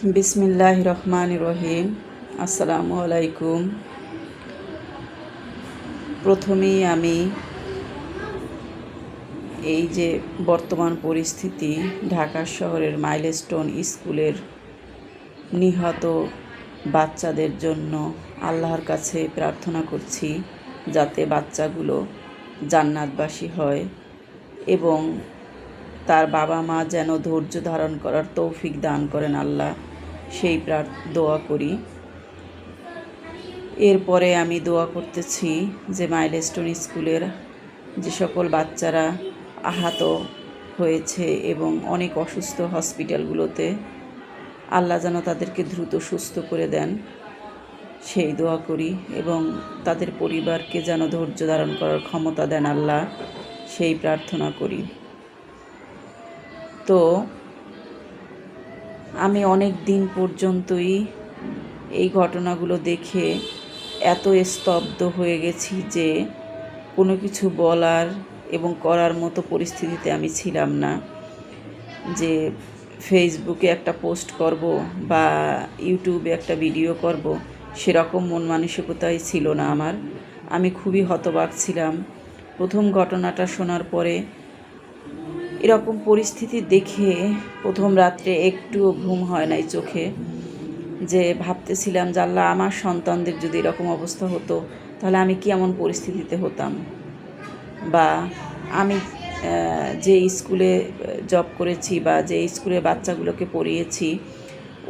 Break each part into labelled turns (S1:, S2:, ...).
S1: বিসমিল্লাহ রহমান রহিম। আসসালামু আলাইকুম। প্রথমেই আমি এই যে বর্তমান পরিস্থিতি ঢাকা শহরের মাইলস্টোন স্কুলের নিহত বাচ্চাদের জন্য আল্লাহর কাছে প্রার্থনা করছি যাতে বাচ্চাগুলো জান্নাতবাসী হয় এবং তার বাবা মা যেন ধৈর্য ধারণ করার তৌফিক দান করেন আল্লাহ। সেই দোয়া করি। এরপরে আমি দোয়া করতেছি যে মাইলস্টোন স্কুলের যে সকল বাচ্চারা আহত হয়েছে এবং অনেক অসুস্থ হসপিটালগুলোতে আল্লাহ যেন তাদেরকে দ্রুত সুস্থ করে দেন, সেই দোয়া করি এবং তাদের পরিবারকে যেন ধৈর্য ধারণ করার ক্ষমতা দেন আল্লাহ, সেই প্রার্থনা করি। তো আমি অনেক দিন পর্যন্তই এই ঘটনাগুলো দেখে এত স্তব্ধ হয়ে গেছি যে কোনো কিছু বলার এবং করার মতো পরিস্থিতিতে আমি ছিলাম না। যে ফেসবুকে একটা পোস্ট করব বা ইউটিউবে একটা ভিডিও করব, সেরকম মন মানসিকতাই ছিল না আমার। আমি খুবই হতবাক ছিলাম। প্রথম ঘটনাটা শোনার পরে এরকম পরিস্থিতি দেখে প্রথম রাত্রে একটুও ঘুম হয় নাই চোখে। যে ভাবতেছিলাম যে আল্লাহ, আমার সন্তানদের যদি এরকম অবস্থা হতো, তাহলে আমি কি এমন পরিস্থিতিতে হতাম? বা আমি যে স্কুলে জব করেছি বা যে স্কুলে বাচ্চাগুলোকে পড়িয়েছি,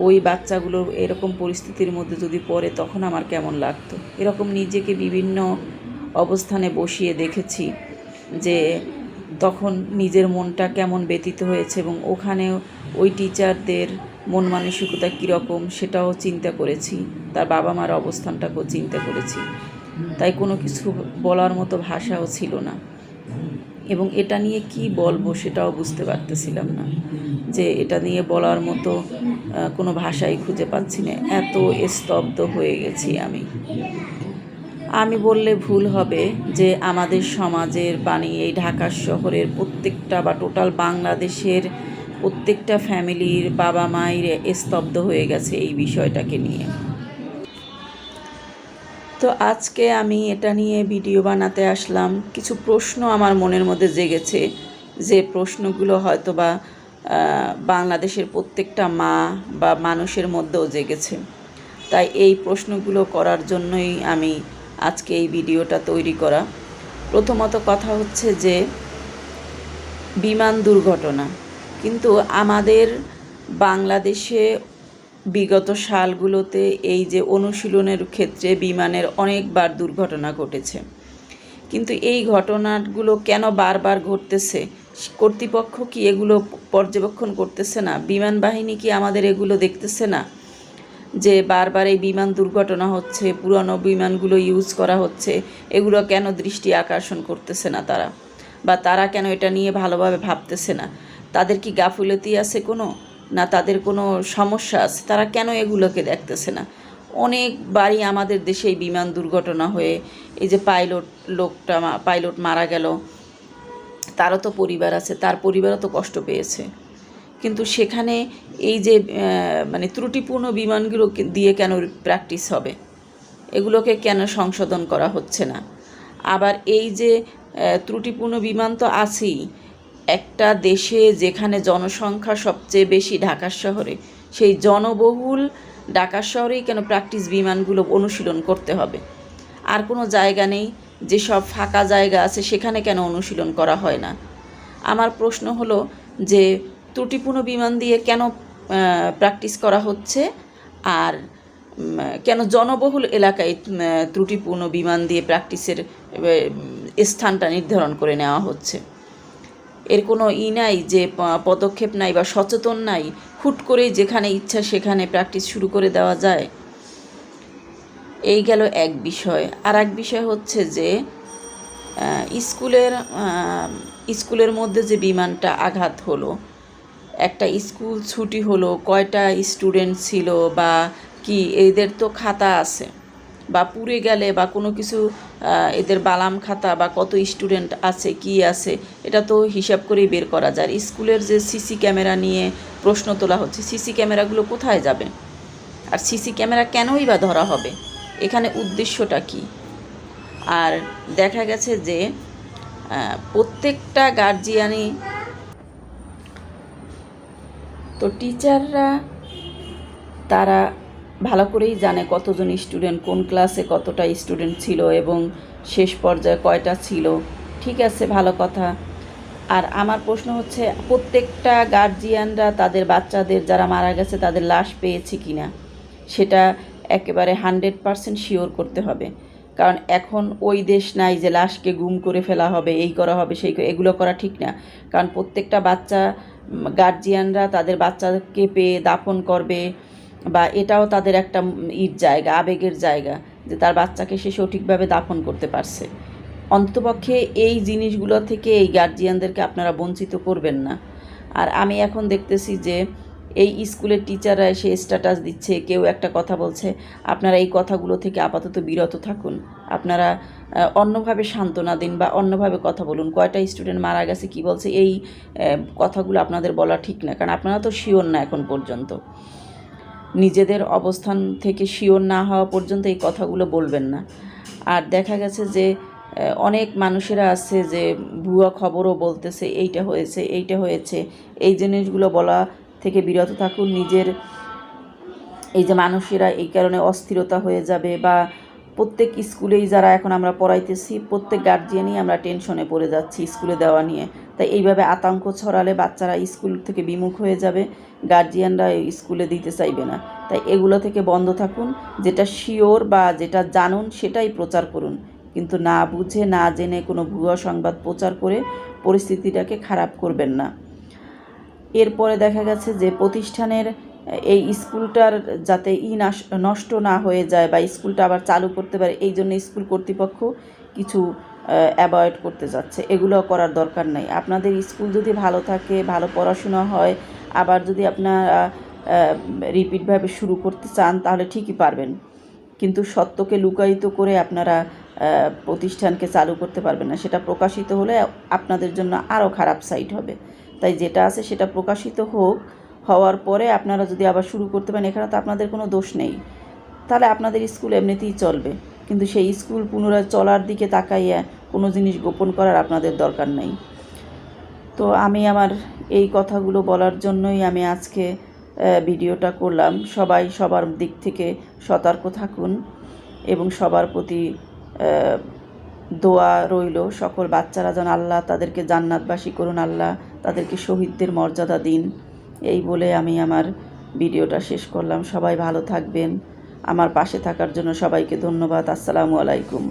S1: ওই বাচ্চাগুলো এরকম পরিস্থিতির মধ্যে যদি পড়ে, তখন আমার কেমন লাগতো? এরকম নিজেকে বিভিন্ন অবস্থানে বসিয়ে দেখেছি যে তখন নিজের মনটা কেমন ব্যতীত হয়েছে এবং ওখানেও ওই টিচারদের মন মানসিকতা কীরকম সেটাও চিন্তা করেছি। তার বাবা মার অবস্থানটাকেও চিন্তা করেছি। তাই কোনো কিছু বলার মতো ভাষাও ছিল না। এবং এটা নিয়ে কি বলব সেটাও বুঝতে পারতেছিলাম না। যে এটা নিয়ে বলার মতো কোনো ভাষাই খুঁজে পাচ্ছি না। এত স্তব্ধ হয়ে গেছি আমি। আমি বললে ভুল হবে যে আমাদের সমাজের বাণী এই ঢাকা শহরের প্রত্যেকটা বা টোটাল বাংলাদেশের প্রত্যেকটা ফ্যামিলির বাবা মায়ের স্তব্ধ হয়ে গেছে এই বিষয়টাকে নিয়ে। তো আজকে আমি এটা নিয়ে ভিডিও বানাতে আসলাম। কিছু প্রশ্ন আমার মনের মধ্যে জেগেছে যে প্রশ্নগুলো হয়তো বা বাংলাদেশের প্রত্যেকটা মা বা মানুষের মধ্যেও জেগেছে। তাই এই প্রশ্নগুলো করার জন্যই আমি আজকে এই ভিডিওটা তৈরি করা। প্রথমত কথা হচ্ছে যে, বিমান দুর্ঘটনা। কিন্তু আমাদের বাংলাদেশে বিগত সালগুলোতে এই যে অনুশীলনের ক্ষেত্রে বিমানের অনেকবার দুর্ঘটনা ঘটেছে। কিন্তু এই ঘটনাগুলো কেন বারবার ঘটতেছে? কর্তৃপক্ষ কি এগুলো পর্যবেক্ষণ করতেছে না? বিমান বাহিনী কি আমাদের এগুলো দেখতেছে না? যে বারবার এই বিমান দুর্ঘটনা হচ্ছে, পুরনো বিমানগুলো ইউজ করা হচ্ছে, এগুলো কেন দৃষ্টি আকর্ষণ করতেছে না তারা? বা তারা কেন এটা নিয়ে ভালোভাবে ভাবতেছে না? তাদের কি গাফুলতি আছে কোনো? না তাদের কোনো সমস্যা আছে? তারা কেন এগুলোকে দেখতেছে না? অনেকবারই আমাদের দেশে এই বিমান দুর্ঘটনা হয়ে এই যে পাইলট লোকটা পাইলট মারা গেল, তারও তো পরিবার আছে, তার পরিবারও তো কষ্ট পেয়েছে। কিন্তু সেখানে এই যে মানে ত্রুটিপূর্ণ বিমানগুলো দিয়ে কেন প্র্যাকটিস হবে? এগুলোকে কেন সংশোধন করা হচ্ছে না? আবার এই যে ত্রুটিপূর্ণ বিমান তো আছেই, একটা দেশে যেখানে জনসংখ্যা সবচেয়ে বেশি ঢাকা শহরে, সেই জনবহুল ঢাকা শহরেই কেন প্র্যাকটিস বিমানগুলো অনুশীলন করতে হবে? আর কোনো জায়গা নেই যেসব ফাঁকা জায়গা আছে, সেখানে কেন অনুশীলন করা হয় না? আমার প্রশ্ন হলো যে ত্রুটিপূর্ণ বিমান দিয়ে কেন প্র্যাকটিস করা হচ্ছে? আর কেন জনবহুল এলাকায় ত্রুটিপূর্ণ বিমান দিয়ে প্র্যাকটিসের স্থানটা নির্ধারণ করে নেওয়া হচ্ছে? এর কোনো ই নাই যে পদক্ষেপ নাই বা সচেতন নাই, হুট করেই যেখানে ইচ্ছা সেখানে প্র্যাকটিস শুরু করে দেওয়া যায়? এই গেল এক বিষয়। আর এক বিষয় হচ্ছে যে স্কুলের স্কুলের মধ্যে যে বিমানটা আঘাত হলো একটা স্কুল ছুটি হলো, কয়টা স্টুডেন্ট ছিল বা কি, এদের তো খাতা আছে। বা পুড়ে গেলে বা কোনো কিছু এদের বালাম খাতা বা কত স্টুডেন্ট আছে, কি আছে, এটা তো হিসাব করেই বের করা যায়। স্কুলের যে সিসি ক্যামেরা নিয়ে প্রশ্ন তোলা হচ্ছে সিসি ক্যামেরাগুলো কোথায় যাবে? আর সিসি ক্যামেরা কেনই বা ধরা হবে? এখানে উদ্দেশ্যটা কি? আর দেখা গেছে যে প্রত্যেকটা গার্জিয়ানই তো টিচাররা তারা ভালো করেই জানে কতজন স্টুডেন্ট কোন ক্লাসে কতটা স্টুডেন্ট ছিল এবং শেষ পর্যায়ে কয়টা ছিল। ঠিক আছে, ভালো কথা। আর আমার প্রশ্ন হচ্ছে, প্রত্যেকটা গার্জিয়ানরা তাদের বাচ্চাদের যারা মারা গেছে, তাদের লাশ পেয়েছে কি না সেটা একেবারে হান্ড্রেড পারসেন্ট শিওর করতে হবে। কারণ এখন ওই দেশ নাই যে লাশকে গুম করে ফেলা হবে, এই করা হবে, সেই এগুলো করা ঠিক না। কারণ প্রত্যেকটা বাচ্চা গার্জিয়ানরা তাদের বাচ্চাকে পেয়ে দাফন করবে বা এটাও তাদের একটা ইট জায়গা, আবেগের জায়গা যে তার বাচ্চাকে সে সঠিকভাবে দাফন করতে পারছে। অন্তপক্ষে এই জিনিসগুলো থেকে এই গার্জিয়ানদেরকে আপনারা বঞ্চিত করবেন না। আর আমি এখন দেখতেছি যে এই স্কুলের টিচাররা এসে স্ট্যাটাস দিচ্ছে, কেউ একটা কথা বলছে, আপনারা এই কথাগুলো থেকে আপাতত বিরত থাকুন। আপনারা অন্যভাবে সান্ত্বনা দিন বা অন্যভাবে কথা বলুন। কয়টা স্টুডেন্ট মারা গেছে, কি বলছে, এই কথাগুলো আপনাদের বলা ঠিক না, কারণ আপনারা তো শিওর না এখন পর্যন্ত। নিজেদের অবস্থান থেকে শিওর না হওয়া পর্যন্ত এই কথাগুলো বলবেন না। আর দেখা গেছে যে অনেক মানুষেরা আছে যে, ভুয়া খবরও বলতেছে, এইটা হয়েছে এইটা হয়েছে, এই জিনিসগুলো বলা থেকে বিরত থাকুন, নিজের এই যে মানুষেরা এই কারণে অস্থিরতা হয়ে যাবে বা প্রত্যেক স্কুলেই যারা এখন আমরা পড়াইতেছি, প্রত্যেক গার্জিয়ানই আমরা টেনশনে পড়ে যাচ্ছি স্কুলে দেওয়া নিয়ে। তাই এইভাবে আতঙ্ক ছড়ালে বাচ্চারা স্কুল থেকে বিমুখ হয়ে যাবে গার্জিয়ানরা স্কুলে দিতে চাইবে না। তাই এগুলো থেকে বন্ধ থাকুন, যেটা শিওর বা যেটা জানুন সেটাই প্রচার করুন। কিন্তু না বুঝে, না জেনে কোনো ভুয়া সংবাদ প্রচার করে পরিস্থিতিটাকে খারাপ করবেন না। এরপরে দেখা গেছে যে প্রতিষ্ঠানের, এই স্কুলটার যাতে ই নষ্ট না হয়ে যায় বা স্কুলটা আবার চালু করতে পারে, এই জন্য স্কুল কর্তৃপক্ষ কিছু অ্যাভয়েড করতে যাচ্ছে। এগুলো করার দরকার নাই। আপনাদের স্কুল যদি ভালো থাকে, ভালো পড়াশোনা হয়, আবার যদি আপনারা রিপিটভাবে শুরু করতে চান, তাহলে ঠিকই পারবেন। কিন্তু সত্যকে লুকায়িত করে আপনারা প্রতিষ্ঠানকে চালু করতে পারবেন না। সেটা প্রকাশিত হলে আপনাদের জন্য আরও খারাপ সাইড হবে। তাই যেটা আছে সেটা প্রকাশিত হোক, হওয়ার পরে আপনারা যদি আবার শুরু করতে পারেন, এখানে তো আপনাদের কোনো দোষ নেই। তাহলে আপনাদের স্কুল এমনিতেই চলবে। কিন্তু সেই স্কুল পুনরায় চলার দিকে তাকাইয়া কোনো জিনিস গোপন করার আপনাদের দরকার নেই। তো আমি আমার এই কথাগুলো বলার জন্যই আমি আজকে ভিডিওটা করলাম। সবাই সবার দিক থেকে সতর্ক থাকুন এবং সবার প্রতি দোয়া রইল। সকল বাচ্চারা যেন আল্লাহ তাদেরকে জান্নাতবাসী করুন, আল্লাহ তাদেরকে শহীদদের মর্যাদা দিন। এই বলে আমি আমার ভিডিওটা শেষ করলাম। সবাই ভালো থাকবেন। আমার পাশে থাকার জন্য সবাইকে ধন্যবাদ। আসসালামু আলাইকুম।